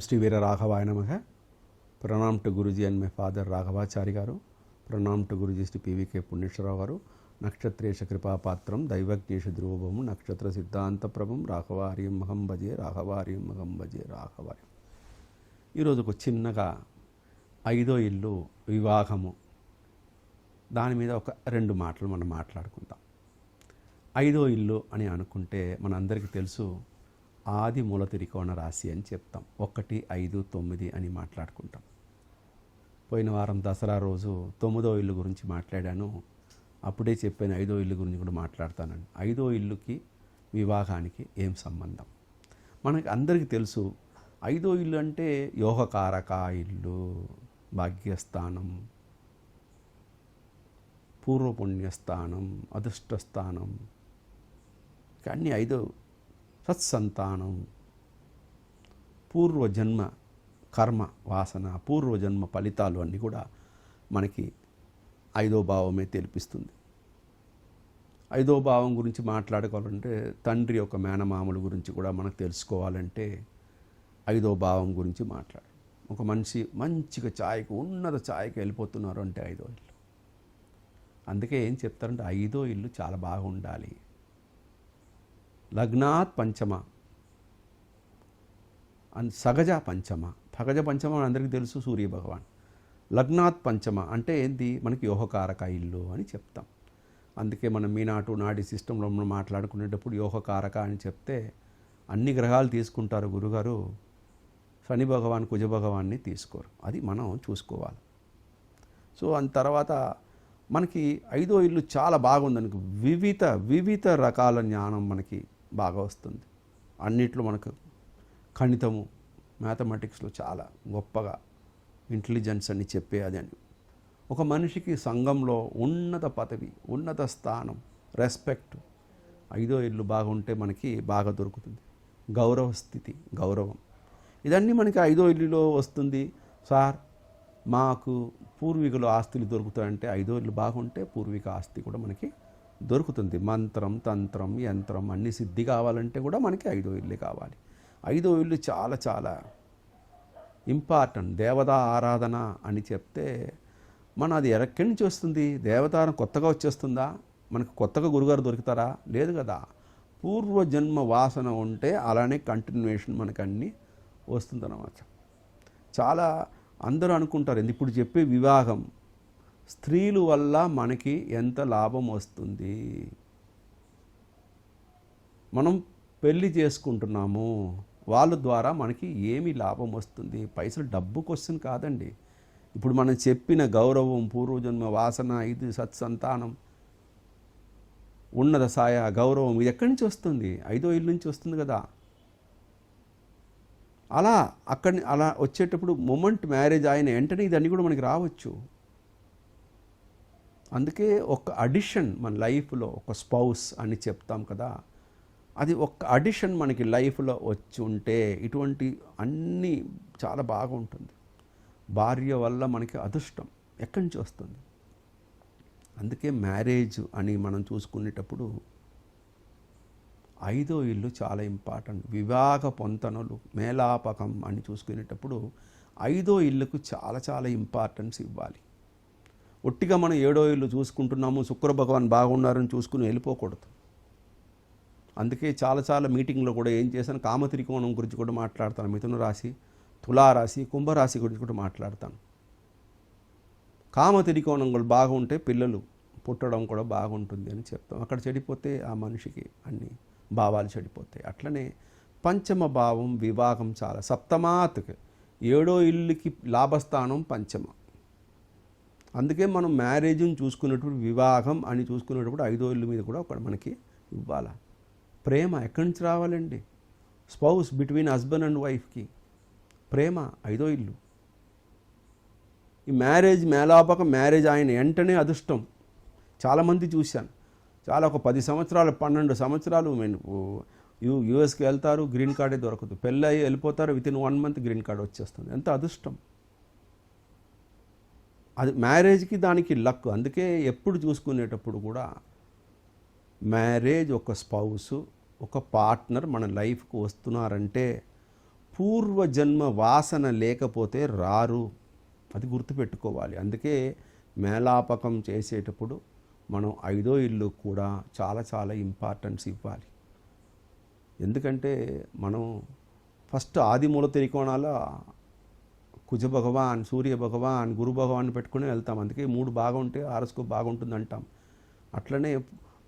శ్రీ వీర రాఘవాయ నమః Pranam to Guruji and my father Raghavachari గారు. ప్రణామ్ టు గురుజీ శ్రీ పివికే పుణ్యేశ్వరరావు గారు. నక్షత్రేష కృపాపాత్రం దైవజ్ఞేష ధ్రువభము నక్షత్ర సిద్ధాంత ప్రభం రాఘవార్యం మహం భజే రాఘవార్యం మహం భజే రాఘవార్యం. ఈరోజు ఒక చిన్నగా ఐదో ఇల్లు వివాహము. దాని మీద ఒక రెండు మాటలు మనం మాట్లాడుకుందాం. ఐదో ఇల్లు అని అనుకుంటే మనందరికీ తెలుసు ఆది మూల త్రికోణ రాశి అని చెప్తాం. ఒకటి ఐదు తొమ్మిది అని మాట్లాడుకుంటాం. పోయిన వారం దసరా రోజు తొమ్మిదో ఇల్లు గురించి మాట్లాడాను. అప్పుడే చెప్పాను ఐదో ఇల్లు గురించి కూడా మాట్లాడతానని. ఐదో ఇల్లుకి వివాహానికి ఏం సంబంధం? మనకి అందరికీ తెలుసు ఐదో ఇల్లు అంటే యోగకారక ఇల్లు భాగ్యస్థానం పూర్వపుణ్యస్థానం అదృష్టస్థానం. కానీ ఐదో సత్సంతానం. పూర్వజన్మ కర్మ వాసన పూర్వజన్మ ఫలితాలు అన్నీ కూడా మనకి ఐదో భావమే తెలిపిస్తుంది. ఐదో భావం గురించి మాట్లాడుకోవాలంటే తండ్రి యొక్క మేనమామల గురించి కూడా మనకు తెలుసుకోవాలంటే ఐదో భావం గురించి మాట్లాడు. ఒక మనిషి మంచిగా ఛాయకు ఉన్నత ఛాయకు వెళ్ళిపోతున్నారు అంటే ఐదో ఇల్లు. అందుకే ఏం చెప్తారంటే ఐదో ఇల్లు చాలా బాగుండాలి. లగ్నాత్ పంచమ. అండ్ సగజ పంచమ. సగజ పంచమ అని అందరికీ తెలుసు సూర్య భగవాన్. లగ్నాత్ పంచమ అంటే ఏంది? మనకి యోహకారక ఇల్లు అని చెప్తాం. అందుకే మనం మీనాటు నాడి సిస్టంలో మనం మాట్లాడుకునేటప్పుడు యోహకారక అని చెప్తే అన్ని గ్రహాలు తీసుకుంటారు గురుగారు. శని భగవాన్ కుజ భగవాన్ని తీసుకోరు. అది మనం చూసుకోవాలి. సో అంత తర్వాత మనకి ఐదో ఇల్లు చాలా బాగుందనుకో వివిధ వివిధ రకాల జ్ఞానం మనకి బాగా వస్తుంది. అన్నిట్లో మనకు గణితము మ్యాథమెటిక్స్లో చాలా గొప్పగా ఇంటెలిజెన్స్ అని చెప్పే అది అని. ఒక మనిషికి సంఘంలో ఉన్నత పదవి ఉన్నత స్థానం రెస్పెక్ట్ ఐదో ఇల్లు బాగుంటే మనకి బాగా దొరుకుతుంది. గౌరవ స్థితి గౌరవం. ఇదన్నీ మనకి ఐదో ఇల్లులో వస్తుంది. సార్ మాకు పూర్వీకులు ఆస్తులు దొరుకుతాయంటే ఐదో ఇల్లు బాగుంటే పూర్వీక ఆస్తి కూడా మనకి దొరుకుతుంది. మంత్రం తంత్రం యంత్రం అన్ని సిద్ధి కావాలంటే కూడా మనకి ఐదో ఇల్లు కావాలి. ఐదో ఇల్లు చాలా చాలా ఇంపార్టెంట్. దేవతా ఆరాధన అని చెప్తే మన అది ఎక్కడి నుంచి వస్తుంది. దేవతారం కొత్తగా వచ్చేస్తుందా? మనకు కొత్తగా గురుగారు దొరుకుతారా? లేదు కదా. పూర్వజన్మ వాసన ఉంటే అలానే కంటిన్యూషన్ మనకు అన్నీ వస్తుందన్నమాట. చాలా అందరూ అనుకుంటారు. ఇప్పుడు చెప్పే వివాహం స్త్రీలు వల్ల మనకి ఎంత లాభం వస్తుంది? మనం పెళ్ళి చేసుకుంటున్నాము. వాళ్ళ ద్వారా మనకి ఏమి లాభం వస్తుంది? పైసలు డబ్బు క్వశ్చన్ కాదండి. ఇప్పుడు మనం చెప్పిన గౌరవం పూర్వజన్మ వాసన ఇది సత్సంతానం ఉన్నత సాయ గౌరవం ఇది ఎక్కడి నుంచి వస్తుంది? ఐదో ఇల్లు నుంచి వస్తుంది కదా. అలా అక్కడి అలా వచ్చేటప్పుడు మొమెంట్ మ్యారేజ్ ఆయన వెంటనే ఇదన్నీ కూడా మనకి రావచ్చు. అందుకే ఒక అడిషన్ మన లైఫ్లో ఒక స్పౌస్ అని చెప్తాం కదా అది ఒక అడిషన్ మనకి లైఫ్లో వచ్చి ఉంటే ఇటువంటి అన్నీ చాలా బాగుంటుంది భార్య వల్ల మనకి అదృష్టం ఎక్కడి నుంచి వస్తుంది? అందుకే మ్యారేజ్ అని మనం చూసుకునేటప్పుడు ఐదో ఇల్లు చాలా ఇంపార్టెంట్ వివాహ పొంతనలు మేలాపకం అని చూసుకునేటప్పుడు ఐదో ఇల్లుకు చాలా చాలా ఇంపార్టెన్స్ ఇవ్వాలి. ఒట్టిగా మనం ఏడో ఇల్లు చూసుకుంటున్నాము శుక్ర భగవాన్ బాగున్నారని చూసుకుని వెళ్ళిపోకూడదు. అందుకే చాలా చాలా మీటింగ్లో కూడా ఏం చేశాను కామత్రికోణం గురించి కూడా మాట్లాడతాను. మిథున రాశి తులారాశి కుంభరాశి గురించి కూడా మాట్లాడతాను. కామత్రికోణం కూడా బాగుంటే పిల్లలు పుట్టడం కూడా బాగుంటుంది అని చెప్తాం. అక్కడ చెడిపోతే ఆ మనిషికి అన్ని భావాలు చెడిపోతాయి. అట్లనే పంచమ భావం వివాహం చాలా సప్తమాత్కి. ఏడో ఇల్లుకి లాభస్థానం పంచమ. అందుకే మనం మ్యారేజ్ని చూసుకునేటప్పుడు వివాహం అని చూసుకునేటప్పుడు ఐదో ఇల్లు మీద కూడా ఒక మనకి ఇవ్వాలి. ప్రేమ ఎక్కడి నుంచి రావాలండి? స్పౌస్ బిట్వీన్ హస్బెండ్ అండ్ వైఫ్కి ప్రేమ ఐదో ఇల్లు. ఈ మ్యారేజ్ మేలాపక మ్యారేజ్ ఆయన వెంటనే అదృష్టం. చాలామంది చూశాను. చాలా ఒక పది సంవత్సరాలు పన్నెండు సంవత్సరాలు మేము యూ యూఎస్కి వెళ్తారు గ్రీన్ కార్డే దొరకదు. పెళ్ళి వెళ్ళిపోతారు within one month green card వచ్చేస్తుంది. ఎంత అదృష్టం. అది మ్యారేజ్కి దానికి లక్. అందుకే ఎప్పుడు చూసుకునేటప్పుడు కూడా మ్యారేజ్ ఒక స్పౌసు ఒక పార్ట్నర్ మన లైఫ్కు వస్తున్నారంటే పూర్వజన్మ వాసన లేకపోతే రారు. అది గుర్తుపెట్టుకోవాలి. అందుకే మేళాపకం చేసేటప్పుడు మనం ఐదో ఇల్లు కూడా చాలా చాలా ఇంపార్టెన్స్ ఇవ్వాలి. ఎందుకంటే మనం ఫస్ట్ ఆది మూల త్రికోణాల కుజ భగవాన్ సూర్య భగవాన్ గురు భగవాన్ పెట్టుకుని వెళ్తాం. అందుకే మూడు బాగుంటే ఆరస్కో బాగుంటుంది అంటాం అట్లనే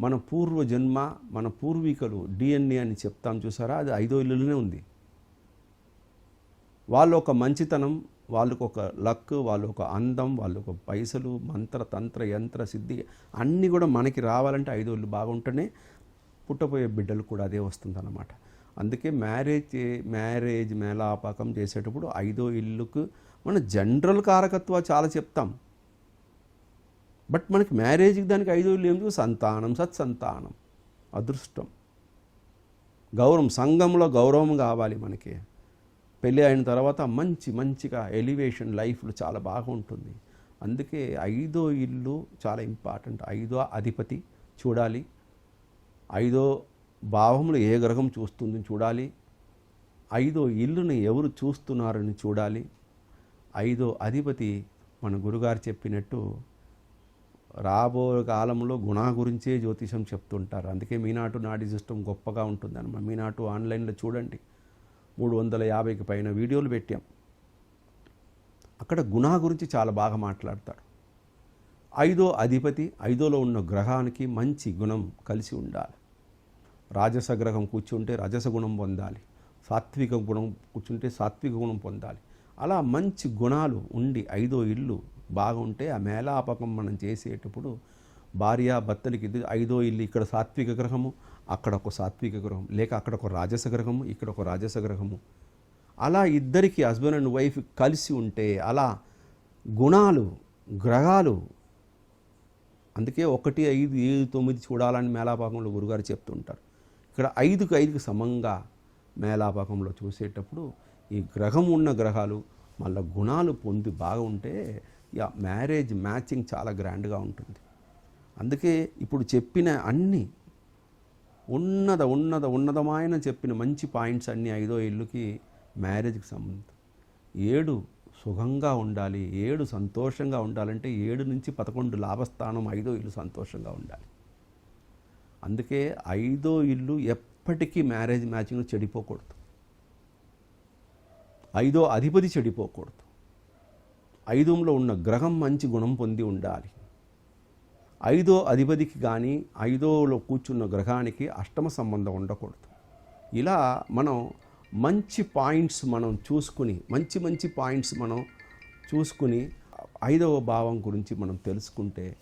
మన పూర్వ జన్మ మన పూర్వీకులు డిఎన్ఏ అని చెప్తాం చూసారా? అది ఐదో ఇల్లులోనే ఉంది. వాళ్ళు ఒక మంచితనం వాళ్ళకు ఒక లక్ వాళ్ళు ఒక అందం వాళ్ళు ఒక పైసలు మంత్ర తంత్ర యంత్ర సిద్ధి అన్నీ కూడా మనకి రావాలంటే ఐదో ఇల్లు బాగుంటేనే పుట్టపోయే బిడ్డలు కూడా అదే వస్తుందన్నమాట. అందుకే మ్యారేజ్ మ్యారేజ్ మేళాపకం చేసేటప్పుడు ఐదో ఇల్లుకు మన జనరల్ కారకత్వ చాలా చెప్తాం. బట్ మనకి మ్యారేజ్కి దానికి ఐదో ఇల్లు ఏమిటి సంతానం సత్సంతానం అదృష్టం. గౌరవం సంఘంలో గౌరవం కావాలి మనకి. పెళ్ళి అయిన తర్వాత మంచి మంచిగా ఎలివేషన్ లైఫ్లో చాలా బాగుంటుంది అందుకే ఐదో ఇల్లు చాలా ఇంపార్టెంట్. ఐదో అధిపతి చూడాలి. ఐదో భావములు ఏ గ్రహం చూస్తుంది చూడాలి? ఐదో ఇల్లుని ఎవరు చూస్తున్నారని చూడాలి? ఐదో అధిపతి మన గురుగారు చెప్పినట్టు రాబో కాలంలో గుణా గురించే జ్యోతిషం చెప్తుంటారు. అందుకే మీనాటు నాడి సిస్టమ్ గొప్పగా ఉంటుందన్నమాట. మీనాటు ఆన్లైన్లో చూడండి. మూడు వందల యాభైకి పైన వీడియోలు పెట్టాం. అక్కడ గుణా గురించి చాలా బాగా మాట్లాడతాడు. ఐదో అధిపతి ఐదోలో ఉన్న గ్రహానికి మంచి గుణం కలిసి ఉండాలి. రాజస గ్రహం కూర్చుంటే రజస గుణం పొందాలి. సాత్విక గుణం కూర్చుంటే సాత్విక గుణం పొందాలి. అలా మంచి గుణాలు ఉండి ఐదో ఇల్లు బాగుంటే ఆ మేళాపకం మనం చేసేటప్పుడు భార్య భర్తలకి ఇది ఐదో ఇల్లు ఇక్కడ సాత్విక గ్రహము అక్కడ ఒక సాత్విక గ్రహం లేక అక్కడ ఒక రాజస గ్రహము ఇక్కడ ఒక రాజస గ్రహము అలా ఇద్దరికి హస్బెండ్ అండ్ వైఫ్ కలిసి ఉంటే అలా గుణాలు గ్రహాలు అందుకే ఒకటి ఐదు ఏడు తొమ్మిది చూడాలని మేళాపాకంలో గురుగారు చెప్తుంటారు. ఇక్కడ ఐదుకు ఐదుకు సమంగా మేళాపాకంలో చూసేటప్పుడు ఈ గ్రహం ఉన్న గ్రహాలు మళ్ళీ గుణాలు పొంది బాగా ఉంటే యా మ్యారేజ్ మ్యాచింగ్ చాలా గ్రాండ్గా ఉంటుంది. అందుకే ఇప్పుడు చెప్పిన అన్ని ఉన్నత ఉన్నత ఉన్నతమైన చెప్పిన మంచి పాయింట్స్ అన్నీ ఐదో ఇల్లుకి మ్యారేజ్కి సంబంధం ఏడు సుఖంగా ఉండాలి ఏడు సంతోషంగా ఉండాలంటే ఏడు నుంచి పదకొండు లాభస్థానం ఐదో ఇల్లు సంతోషంగా ఉండాలి. అందుకే ఐదో ఇల్లు ఎప్పటికీ మ్యారేజ్ మ్యాచింగ్ చెడిపోకూడదు. ఐదో అధిపతి చెడిపోకూడదు. ఐదంలో ఉన్న గ్రహం మంచి గుణం పొంది ఉండాలి. ఐదో అధిపతికి కానీ ఐదోలో కూర్చున్న గ్రహానికి అష్టమ సంబంధం ఉండకూడదు. ఇలా మనం మంచి పాయింట్స్ మనం చూసుకుని మంచి మంచి పాయింట్స్ మనం చూసుకుని ఐదవ భావం గురించి మనం తెలుసుకుంటే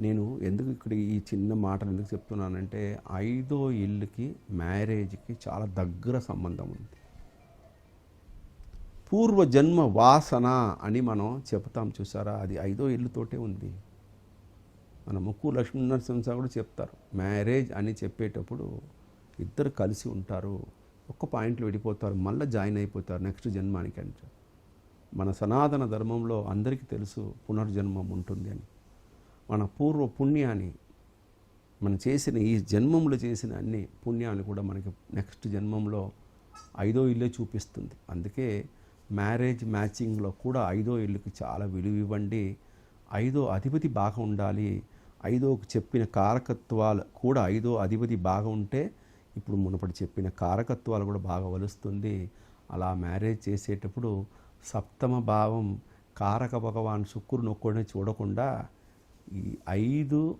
నేను ఎందుకు ఇక్కడ ఈ చిన్న మాటలు ఎందుకు చెప్తున్నానంటే ఐదో ఇల్లుకి మ్యారేజ్కి చాలా దగ్గర సంబంధం ఉంది. పూర్వజన్మ వాసన అని మనం చెప్తాం చూసారా? అది ఐదో ఇల్లుతోటే ఉంది. మన ముక్కు లక్ష్మీ నరసింహ కూడా చెప్తారు మ్యారేజ్ అని చెప్పేటప్పుడు ఇద్దరు కలిసి ఉంటారు. ఒక్క పాయింట్లో విడిపోతారు మళ్ళీ జాయిన్ అయిపోతారు నెక్స్ట్ జన్మానికి అంటే మన సనాతన ధర్మంలో అందరికీ తెలుసు పునర్జన్మం ఉంటుంది అని. మన పూర్వ పుణ్యాన్ని మనం చేసిన ఈ జన్మంలో చేసిన అన్ని పుణ్యాలు కూడా మనకి నెక్స్ట్ జన్మంలో ఐదో ఇల్లే చూపిస్తుంది. అందుకే మ్యారేజ్ మ్యాచింగ్లో కూడా ఐదో ఇల్లుకి చాలా విలువ ఇవ్వండి. ఐదో అధిపతి బాగా ఉండాలి. ఐదోకు చెప్పిన కారకత్వాలు కూడా ఐదో అధిపతి బాగా ఉంటే ఇప్పుడు మునుపటి చెప్పిన కారకత్వాలు కూడా బాగా వలుస్తుంది. అలా మ్యారేజ్ చేసేటప్పుడు సప్తమ భావం కారక భగవాన్ శుక్రుని ఒక్కడిని చూడకుండా ఈ ఐదు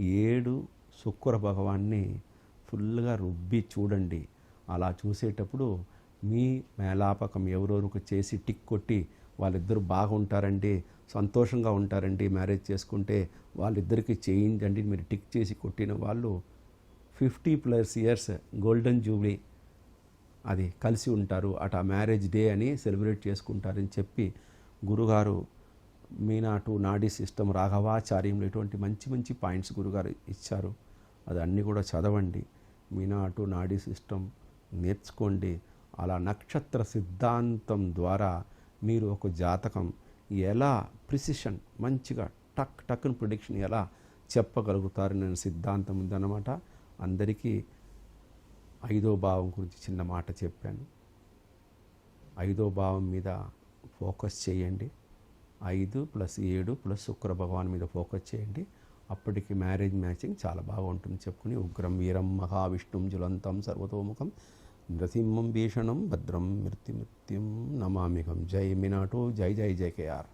ఏడు శుక్ర భగవాన్ని ఫుల్గా రుబ్బి చూడండి. అలా చూసేటప్పుడు మీ మేళాపకం ఎవరెవరికి చేసి టిక్ కొట్టి వాళ్ళిద్దరు బాగుంటారండి సంతోషంగా ఉంటారండి మ్యారేజ్ చేసుకుంటే వాళ్ళిద్దరికి చేయించండి మీరు టిక్ చేసి కొట్టిన వాళ్ళు fifty plus years golden jubilee అది కలిసి ఉంటారు. అటు ఆ మ్యారేజ్ డే అని సెలబ్రేట్ చేసుకుంటారని చెప్పి గురుగారు మీనాటు నాడీ సిస్టమ్ రాఘవాచార్యంలో ఇటువంటి మంచి మంచి పాయింట్స్ గురుగారు ఇచ్చారు. అది అన్నీ కూడా చదవండి. మీనాటు నాడీ సిస్టమ్ నేర్చుకోండి. అలా నక్షత్ర సిద్ధాంతం ద్వారా మీరు ఒక జాతకం ఎలా ప్రిసిషన్ మంచిగా టక్ టక్ను ప్రిడిక్షన్ ఎలా చెప్పగలుగుతారు నేను సిద్ధాంతం ఉందన్నమాట. అందరికీ ఐదో భావం గురించి చిన్న మాట చెప్పాను. ఐదో భావం మీద ఫోకస్ చేయండి. ఐదు ప్లస్ ఏడు ప్లస్ శుక్ర భగవాన్ మీద ఫోకస్ చేయండి. అప్పటికి మ్యారేజ్ మ్యాచింగ్ చాలా బాగా ఉంటుంది చెప్పుకుని. ఉగ్రం వీరం మహావిష్ణుం జ్వలంతం సర్వతోముఖం నృసింహం భీషణం భద్రం మృత్యుమృత్యుం నమామికం జై మినాటో జై జై జై కేఆర్